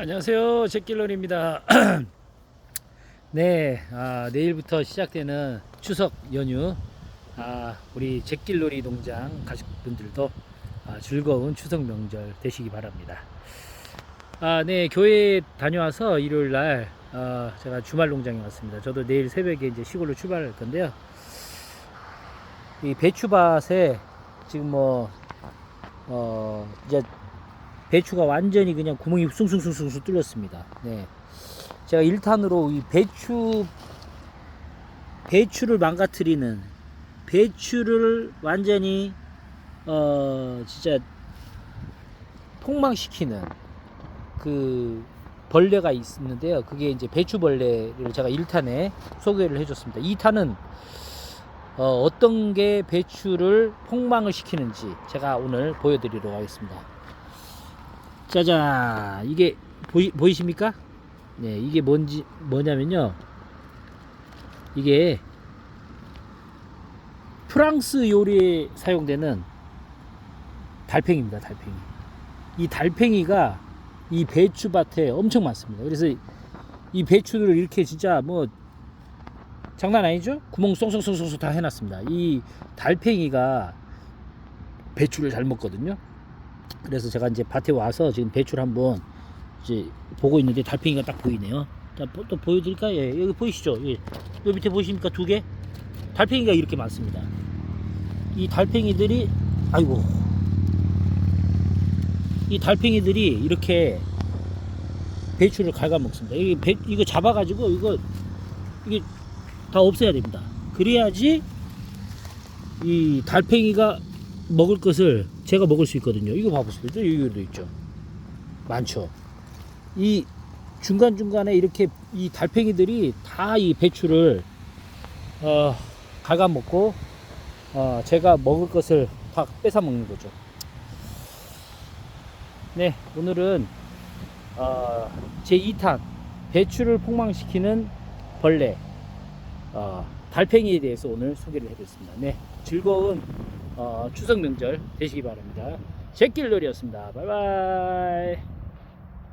안녕하세요. 제길런입니다. 네, 아, 내일부터 시작되는 추석 연휴, 아, 우리 제길놀이 농장 가족분들도 아, 즐거운 추석 명절 되시기 바랍니다. 아, 네, 교회 다녀와서 일요일 날 어, 제가 주말 농장에 왔습니다. 저도 내일 새벽에 이제 시골로 출발할 건데요. 이 배추밭에 지금 뭐 어, 이제 배추가 완전히 그냥 구멍이 숭숭숭숭 뚫렸습니다. 네. 제가 1탄으로 이 배추 배추를 망가뜨리는 배추를 완전히 어 진짜 폭망시키는 그 벌레가 있는데요. 그게 이제 배추벌레를 제가 1탄에 소개를 해줬습니다. 2탄은 어, 어떤 게 배추를 폭망을 시키는지 제가 오늘 보여드리도록 하겠습니다. 짜잔. 이게 보이, 보이십니까? 네 이게 뭔지 뭐냐면요. 이게 프랑스 요리에 사용되는 달팽이입니다 달팽이. 이 달팽이가 이 배추밭에 엄청 많습니다. 그래서 이 배추를 이렇게 진짜 뭐 장난 아니죠? 구멍 쏙쏙쏙쏙 다 해놨습니다. 이 달팽이가 배추를 잘 먹거든요 그래서 제가 이제 밭에 와서 지금 배추를 한번 이제 보고 있는데 달팽이가 딱 보이네요. 자, 보- 또 보여드릴까요? 예, 여기 보이시죠? 예. 여기 밑에 보이십니까? 두 개? 달팽이가 이렇게 많습니다. 이 달팽이들이, 아이고. 이 달팽이들이 이렇게 배추를 갉아먹습니다. 이 배, 이거 잡아가지고 이거, 이게 다 없애야 됩니다. 그래야지 이 달팽이가 먹을 것을 제가 먹을 수 있거든요. 이거 봐보세요. 여기도 있죠. 많죠. 이 중간중간에 이렇게 이 달팽이들이 다 이 배추를 어, 갉아먹고 어, 제가 먹을 것을 다 뺏어 먹는 거죠. 네, 오늘은 어, 제 2탄 배추를 폭망시키는 벌레 어, 달팽이에 대해서 오늘 소개를 해드렸습니다. 네, 즐거운 어, 추석 명절 되시기 바랍니다. 제길놀이였습니다. 바이바이.